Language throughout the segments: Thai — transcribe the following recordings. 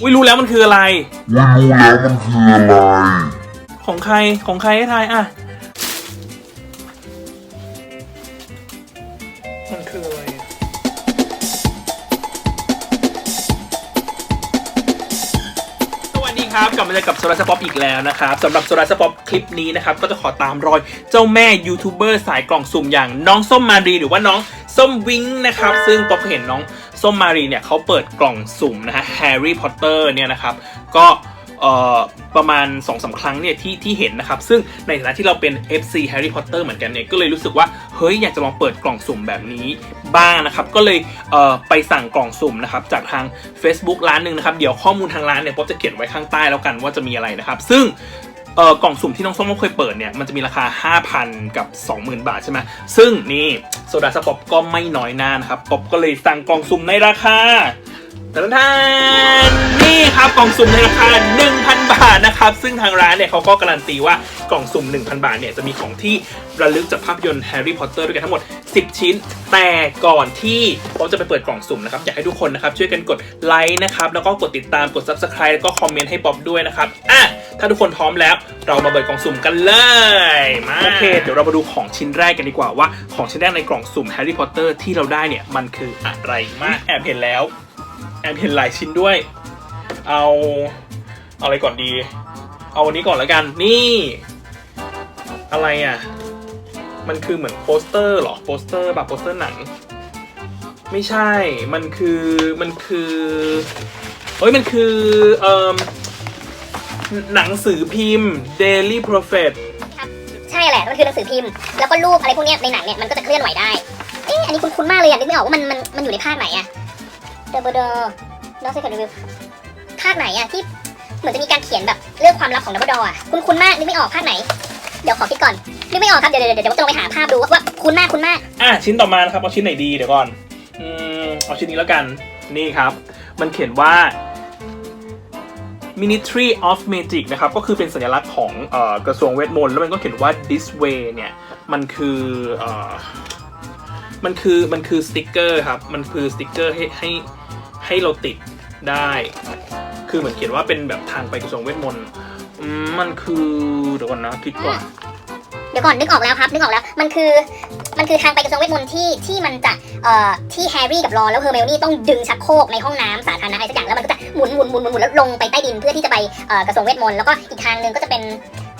อุ้ยรู้แล้วมันคืออะไรไม่รู้แล้วมันคืออะไรของใครของใครให้ทายอะ มันคืออะไรอะสวัสดีครับกลับมาเจอกับโซลาร์สปอปอีกแล้วนะครับสำหรับโซลาร์สปอปคลิปนี้นะครับ ก็จะขอตามรอยเจ้าแม่ยูทูบเบอร์สายกล่องสุ่มอย่างน้องส้มมารีหรือว่าน้องส้มวิงนะครับ ซึ่งป๊อปเห็นน้อง ส้มมารีเนี่ยเขาเปิดกล่องสุ่มนะฮะแฮร์รี่พอตเตอร์เนี่ยนะครับก็เอ่อประมาณ2อสาครั้งเนี่ยที่ที่เห็นนะครับ ซึ่งในฐานะที่เราเป็น FC Harry Potter เหมือนกันเนี่ยก็เลยรู้สึกว่าเฮ้ยอยากจะลองเปิดกล่องสุ่มแบบนี้บ้างนะครับ ก็เลยเอ่อไปสั่งกล่องสุ่มนะครับจากทาง Facebook ร้านหนึ่งนะครับ เดี๋ยวข้อมูลทางร้านเนี่ยป๊อปจะเขียนไว้ข้างใต้แล้วกันว่าจะมีอะไรนะครับ ซึ่ง เอ่อกล่องสุ่มที่น้องส้มเคยเปิดเนี่ยมันจะมีราคา 5,000 กับ 20,000 บาทใช่ไหมซึ่งนี่โซดาสปอปก็ไม่น้อยหน้านะครับป๊อปก็เลยสั่งกล่องสุ่มในราคา ท่านท่านนี่ครับกล่องสุ่มในราคา 1,000 บาทนะครับ ซึ่งทางร้านเนี่ยเขาก็การันตีว่ากล่องสุ่ม 1,000 บาทเนี่ยจะมีของที่ระลึกจากภาพยนตร์แฮร์รี่พอตเตอร์ด้วยกันทั้งหมด 10 ชิ้น แต่ก่อนที่เราจะไปเปิดกล่องสุ่มนะครับ อยากให้ทุกคนนะครับช่วยกันกดไลค์นะครับ แล้วก็กดติดตามกด subscribe แล้วก็คอมเมนต์ให้ป๊อปด้วยนะครับอะถ้าทุกคนพร้อมแล้ว เรามาเปิดกล่องสุ่มกันเลยมาโอเคเดี๋ยวเรามาดูของชิ้นแรกกันดีกว่าว่าของชิ้นแรกในกล่องสุ่มแฮร์รี่พอตเตอร์ที่เราได้เนี่ยมันคืออะไรมากแอบเห็นแล้ว แอบเห็นหลายชิ้นด้วย เอาเอาอะไรก่อนดี เอาวันนี้ก่อนแล้วกัน นี่ อะไรอะ มันคือเหมือนโปสเตอร์เหรอ โปสเตอร์แบบโปสเตอร์หนัง ไม่ใช่ มันคือ มันคือเฮ้ย มันคือเอ่อหนังสือพิมพ์ Daily Prophet ใช่แหละ มันคือหนังสือพิมพ์ แล้วก็รูปอะไรพวกนี้ในหนังเนี่ย มันก็จะเคลื่อนไหวได้ เอ๊ะ อันนี้คุ้นๆมากเลยอะ นึกไม่ออกว่ามันมันมันอยู่ในภาคไหนอะ เดอร์เบอดอร์นอสเซคันรีวิวภาคไหนอะที่เหมือนจะมีการเขียนแบบเรื่องความลับของดับเบิลดออะคุ้นๆมากนึกไม่ออกภาคไหน เดี๋ยวขอคิดก่อนนึกไม่ออกครับเดี๋ยวเดี๋ยวเดี๋ยวจะลองไปหาภาพดูว่าว่าคุ้นมากคุ้นมากอะชิ้นต่อมานะครับเอาชิ้นไหนดีเดี๋ยวก่อนอืมเอาชิ้นนี้แล้วกันนี่ครับ มันเขียนว่า Ministry of Magic นะครับ ก็คือเป็นสัญลักษณ์ของเอ่อกระทรวงเวทมนต์แล้วมันก็เขียนว่า this way เนี่ย มันคือเอ่อมันคือมันคือสติกเกอร์ครับ มันคือสติกเกอร์ให้ให้ ให้เราติดได้ คือเหมือนเขียนว่าเป็นแบบทางไปกระทรวงเวทมนต์อืมมันคือเดี๋ยวก่อนนะคิดก่อนเดี๋ยวก่อนนึกออกแล้วครับนึกออกแล้วมันคือมันคือทางไปกระทรวงเวทมนต์ที่ที่มันจะเอ่อที่แฮร์รี่กับรอนแล้วเฮอร์เมลนี่ต้องดึงชักโครกในห้องน้ำสาธารณะอะไรสักอย่างแล้วมันก็จะหมุนหมุนหมุนหมุนหมุนแล้วลงไปใต้ดินเพื่อที่จะไปเอ่อกระทรวงเวทมนต์แล้วก็อีกทางหนึ่งก็จะเป็น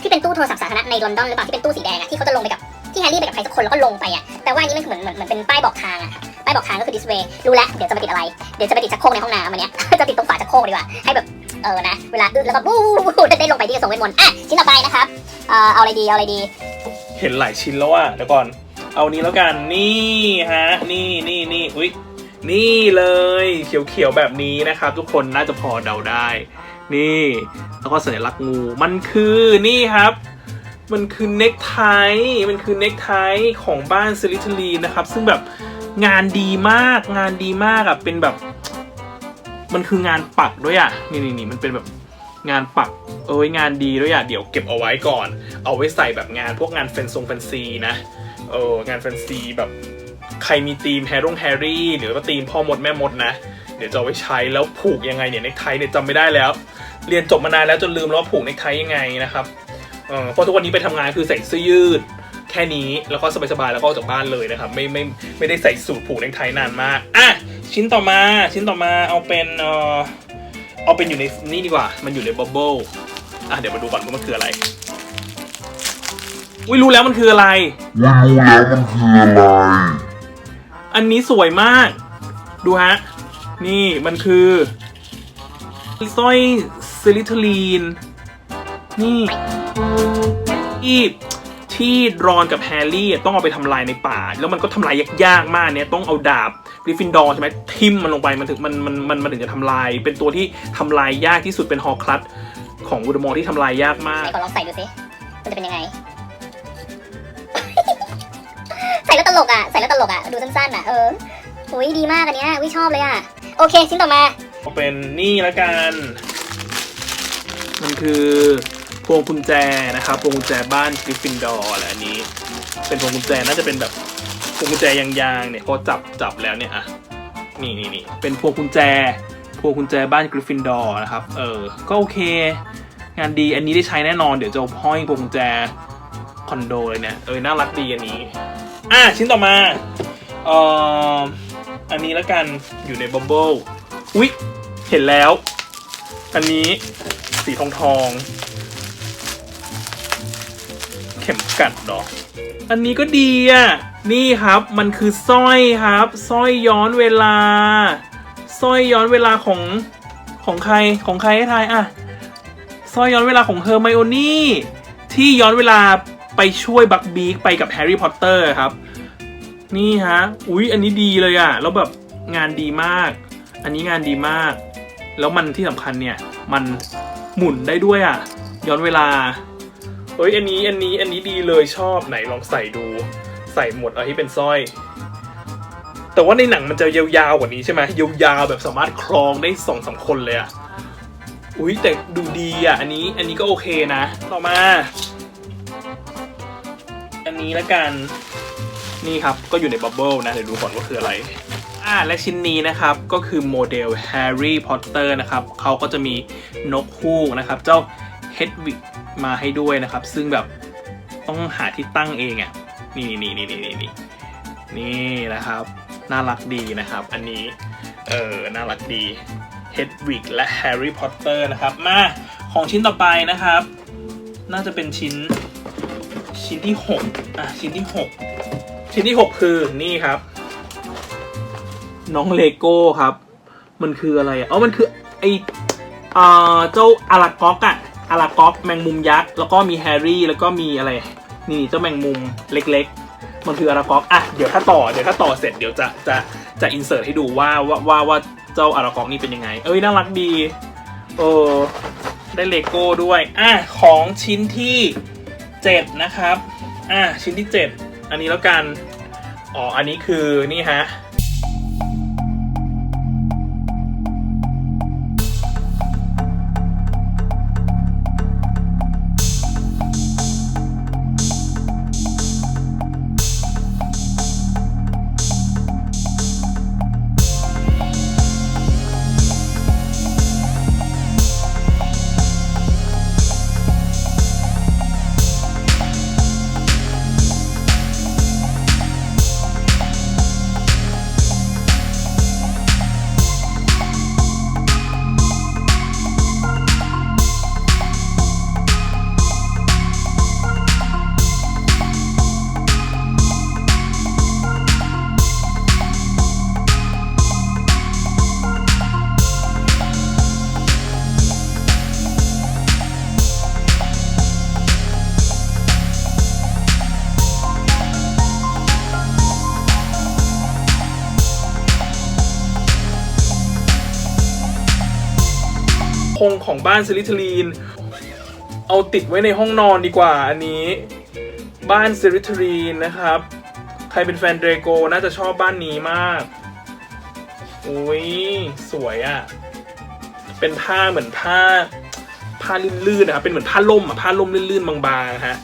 ที่เป็นตู้โทรศัพท์สาธารณะในลอนดอนหรือเปล่าที่เป็นตู้สีแดงอะที่เขาจะลงไปกับที่แฮร์รี่ไปกับใครสักคนแล้วก็ลงไปอะแต่ว่าอันนี้มันเหมือนเหมือนเหมือนเป็นป้ายบอกทางอะ ป้ายบอกทางก็คือ this way รู้แล้วเดี๋ยวจะไปติดอะไร เดี๋ยวจะไปติดชักโครกในห้องน้ำอันเนี้ย จะติดตรงฝาชักโครกดีกว่า ให้แบบ เออนะ เวลาอึแล้วก็บู๊ได้ลงไปที่กระทรวงเวทมนต์อะชิ้นต่อไปนะครับ เอ่อเอาอะไรดี เอาอะไรดี เห็นหลายชิ้นแล้วอะเดี๋ยวก่อน เอานี้แล้วกัน นี่ฮะ นี่นี่นี่อุ้ยนี่เลยเขียวๆแบบนี้นะครับ ทุกคนน่าจะพอเดาได้ นี่ แล้วก็สัญลักษณ์งู มันคือนี่ครับมันคือเน็กไท มันคือเน็กไทของบ้านซิลิทลีนะครับ ซึ่งแบบ งานดีมากงานดีมากอะเป็นแบบ มันคืองานปักด้วยอะนี่นี่นี่มันเป็นแบบงานปักเอ้ยงานดีด้วยอะเดี๋ยวเก็บเอาไว้ก่อน เอาไว้ใส่แบบงานพวกงานแฟนซงแฟนซีนะเอองานแฟนซีแบบใครมีธีมแฮร์รงแฮร์รี่ หรือว่าธีมพ่อมดแม่มดนะ เดี๋ยวจะเอาไว้ใช้แล้วผูกยังไงเนี่ยเนไทยเนี่ยจำไม่ได้แล้ว เรียนจบมานานแล้วจนลืมแล้วว่าผูกเนไทยยังไงนะครับเออเพราะทุกวันนี้ไปทำงานคือใส่เสื้อยืด แค่นี้แล้วก็สบายๆแล้วก็ออกจากบ้านเลยนะครับ ไม่ไม่ไม่ได้ใส่สูทผูกเนคไทนานมากอะชิ้นต่อมาชิ้นต่อมาเอาเป็นเออเอาเป็นอยู่ในนี่ดีกว่า มันอยู่ในบับเบิลอะเดี๋ยวมาดูก่อนว่ามันคืออะไรอุ้ยรู้แล้วมันคืออะไรไม่รู้แล้วมันคืออะไร อันนี้สวยมาก ดูฮะ นี่มันคือสร้อยซิลิทลีน นี่ที่ ที่รอนกับแฮร์รี่ต้องเอาไปทำลายในป่า แล้วมันก็ทำลายยากๆมากเนี่ยต้องเอาดาบกริฟฟินดอร์ใช่ไหมทิมมันลงไปมันถึงมันมันมันมันถึงจะทำลาย เป็นตัวที่ทำลายยากที่สุดเป็นฮอร์คลัสของวูดมอร์ที่ทำลายยากมากไหนก่อนลองใส่ดูสิมันจะเป็นยังไง ใส่แล้วตลกอะใส่แล้วตลกอะดูสั้นๆอะเอออุ้ยดีมากอันเนี้ยวิชอบเลยอะโอเคชิ้นต่อมาเอาเป็นนี่แล้วกัน มันคือ พวงกุญแจนะครับพวงกุญแจบ้านกริฟฟินดอร์แหละอันนี้ เป็นพวงกุญแจน่าจะเป็นแบบพวงกุญแจยางๆเนี่ยพอจับจับแล้วเนี่ยอะนี่นี่นี่เป็นพวงกุญแจ พวงกุญแจบ้านกริฟฟินดอร์นะครับเออก็โอเค งานดีอันนี้ได้ใช้แน่นอนเดี๋ยวจะห้อยพวงกุญแจคอนโดเลยเนี่ยเออน่ารักดีอันนี้อะชิ้นต่อมาเอ่ออันนี้แล้วกันอยู่ในบับเบิลอุ๊ยเห็นแล้ว อันนี้สีทองทอง ข็มกัดเหรออันนี้ก็ดีอะ นี่ครับมันคือสร้อยครับสร้อยย้อนเวลาสร้อยย้อนเวลาของของใครของใครให้ทายอะสร้อยย้อนเวลาของเฮอร์ไมโอนี่ที่ย้อนเวลาไปช่วยบักบีกไปกับแฮร์รี่พอตเตอร์ครับ นี่ฮะอุ๊ยอันนี้ดีเลยอะ แล้วแบบงานดีมาก อันนี้งานดีมาก แล้วมันที่สำคัญเนี่ย มันหมุนได้ด้วยอะ ย้อนเวลา เฮ้ยอันนี้อันนี้อันนี้ดีเลยชอบไหนลองใส่ดู ใส่หมดเอาที่เป็นสร้อย แต่ว่าในหนังมันจะยาวๆกว่านี้ใช่ไหมยาวๆแบบสามารถครองได้สองสามคนเลยอะอุ้ยแต่ดูดีอะอันนี้อันนี้ก็โอเคนะ ต่อมา อันนี้ละกันนี่ครับ ก็อยู่ในบับเบิลนะ เดี๋ยวดูก่อนว่าคืออะไรอ่าและชิ้นนี้นะครับ ก็คือโมเดลแฮร์รี่พอตเตอร์นะครับเขาก็จะมีนกฮูกนะครับ เจ้าเฮดวิก มาให้ด้วยนะครับ ซึ่งแบบต้องหาที่ตั้งเองอะ่ะนี่นี่นี่นี่นี่นี่นี่นะครับ น่ารักดีนะครับ อันนี้ เออน่ารักดีเฮดวิกและแฮร์รี่พอตเตอร์นะครับ มาของชิ้นต่อไปนะครับ น่าจะเป็นชิ้นชิ้นที่หกอะ ชิ้นที่หกชิ้นที่ 6 คือนี่ครับ น้องเลโก้ครับ มันคืออะไรอะอ๋อมันคือไอเอ่อเจ้าอาราก๊อกอะ อารากอกแมงมุมยักษ์แล้วก็มีแฮร์รี่แล้วก็มีอะไร นี่เจ้าแมงมุมเล็กๆ มันคืออารากอกอะเดี๋ยวถ้าต่อเดี๋ยวถ้าต่อเสร็จเดี๋ยวจะจะจะอินเสิร์ตให้ดูว่าว่าว่าว่าเจ้าอารากอกนี่เป็นยังไง เอ้ยน่ารักดีเออได้เลโก้ด้วยอะของชิ้นที่เจ็ดนะครับอะชิ้นที่เจ็ดอันนี้แล้วกันอ๋ออันนี้คือนี่ฮะ งของบ้านซิลิทลีน เอาติดไว้ในห้องนอนดีกว่าอันนี้ บ้านซิลิทลีนนะครับ ใครเป็นแฟนเดรโกน่าจะชอบบ้านนี้มากอุ้ยสวยอะ่ะ เป็นผ้าเหมือนผ้าผ้าลื่นๆนะครับ เป็นเหมือนผ้าล่มอะผ้าล่มลื่นๆบางๆนะฮะ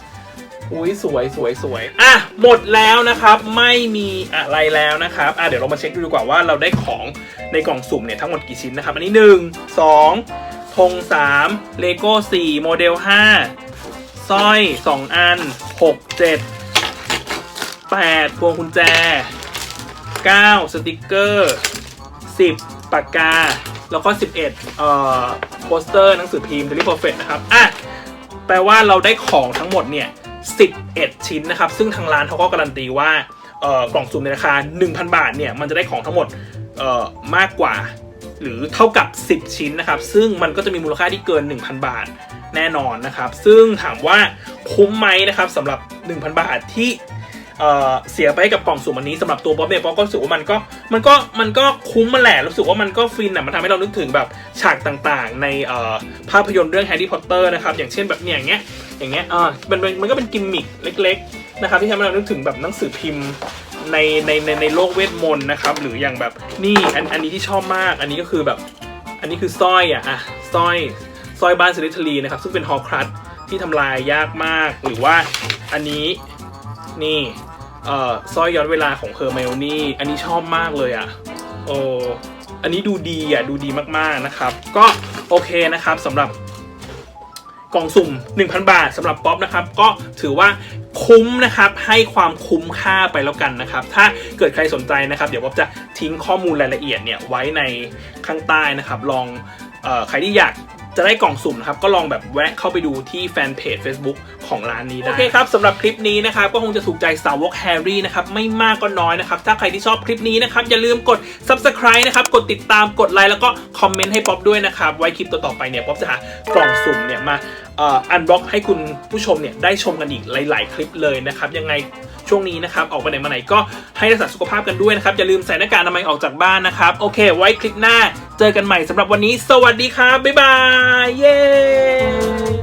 อุ้ยสวยสวยสวยอะหมดแล้วนะครับไม่มีอะไรแล้วนะครับอะเดี๋ยวเรามาเช็คดูดีกว่าว่าเราได้ของในกล่องสุ่มเนี่ยทั้งหมดกี่ชิ้นนะครับ อันนี้1 2 ธง3เลโก้4โมเดล5สร้อย 2 อัน 6 7 8 พวงกุญแจ 9 สติกเกอร์ 10 ปากกา แล้วก็ 11 เอ่อโปสเตอร์หนังสือพิมพ์ Daily Prophet นะครับ อะ แปลว่าเราได้ของทั้งหมดเนี่ย 11 ชิ้นนะครับ ซึ่งทางร้านเขาก็การันตีว่า เอ่อกล่องสุ่มในราคา 1,000 บาทเนี่ย มันจะได้ของทั้งหมด เอ่อมากกว่า หรือเท่ากับ 10 ชิ้นนะครับ ซึ่งมันก็จะมีมูลค่าที่เกิน 1,000 บาทแน่นอนนะครับ ซึ่งถามว่าคุ้มไหมนะครับสำหรับ 1,000 บาทที่เเสียไปกับกล่องสุ่มอันนี้สำหรับตัวป๊อปเนี่ยป๊อปก็รู้สึกว่ามันก็มันก็มันก็คุ้มมาแหละรู้สึกว่ามันก็ฟินอะมันทำให้เรานึกถึงแบบฉากต่างๆ ในภาพยนตร์เรื่องแฮร์รี่พอตเตอร์นะครับอย่างเช่นแบบเนี่ยอย่างเงี้ยอย่างเงี้ยอ่ามันมันมันก็เป็นกิมมิคเล็ก ๆ นะครับที่ทำให้เรานึกถึงแบบหนังสือพิมพ์ ในในในในโลกเวทมนต์นะครับ หรืออย่างแบบนี่อันอันนี้ที่ชอบมาก อันนี้ก็คือแบบ อันนี้คือสร้อยอะอะสร้อยสร้อยบ้านซิลิทลีนะครับ ซึ่งเป็นฮอครัสที่ทำลายยากมาก หรือว่าอันนี้นี่เอ่อสร้อยย้อนเวลาของเฮอร์ไมโอนี่ อันนี้ชอบมากเลยอะโอ้อันนี้ดูดีอะดูดีมากๆนะครับ ก็โอเคนะครับสำหรับกล่องสุ่ม 1,000 บาทสำหรับป๊อปนะครับ ก็ถือว่า คุ้มนะครับให้ความคุ้มค่าไปแล้วกันนะครับ ถ้าเกิดใครสนใจนะครับ เดี๋ยวป๊อปจะทิ้งข้อมูลรายละเอียดเนี่ยไว้ในข้างใต้นะครับ ลองออใครที่อยากจะได้กล่องสุ่มนะครับ ก็ลองแบบแวะเข้าไปดูที่แฟนเพจ Facebook ของร้านนี้ได้ โอเคครับสำหรับคลิปนี้นะครับ ก็คงจะถูกใจสาวกแฮร์รี่นะครับ ไม่มากก็น้อยนะครับ ถ้าใครที่ชอบคลิปนี้นะครับ อย่าลืมกด subscribe นะครับ กดติดตามกดไลค์แล้วก็คอมเมนต์ให้ป๊อปด้วยนะครับ ไว้คลิปต่อๆไปเนี่ยป๊อปจะหากล่องสุ่มเนี่ยมาอันบล็อกให้คุณผู้ชมเนี่ยได้ชมกันอีกหลาย ๆ คลิปเลยนะครับ ยังไงช่วงนี้นะครับออกไปไหนมาไหนก็ให้รักษาสุขภาพกันด้วยนะครับ อย่าลืมใส่หน้ากากอนามัยออกจากบ้านนะครับ โอเค ไว้คลิปหน้า เจอกันใหม่สำหรับวันนี้ สวัสดีครับบ๊ายบายเย้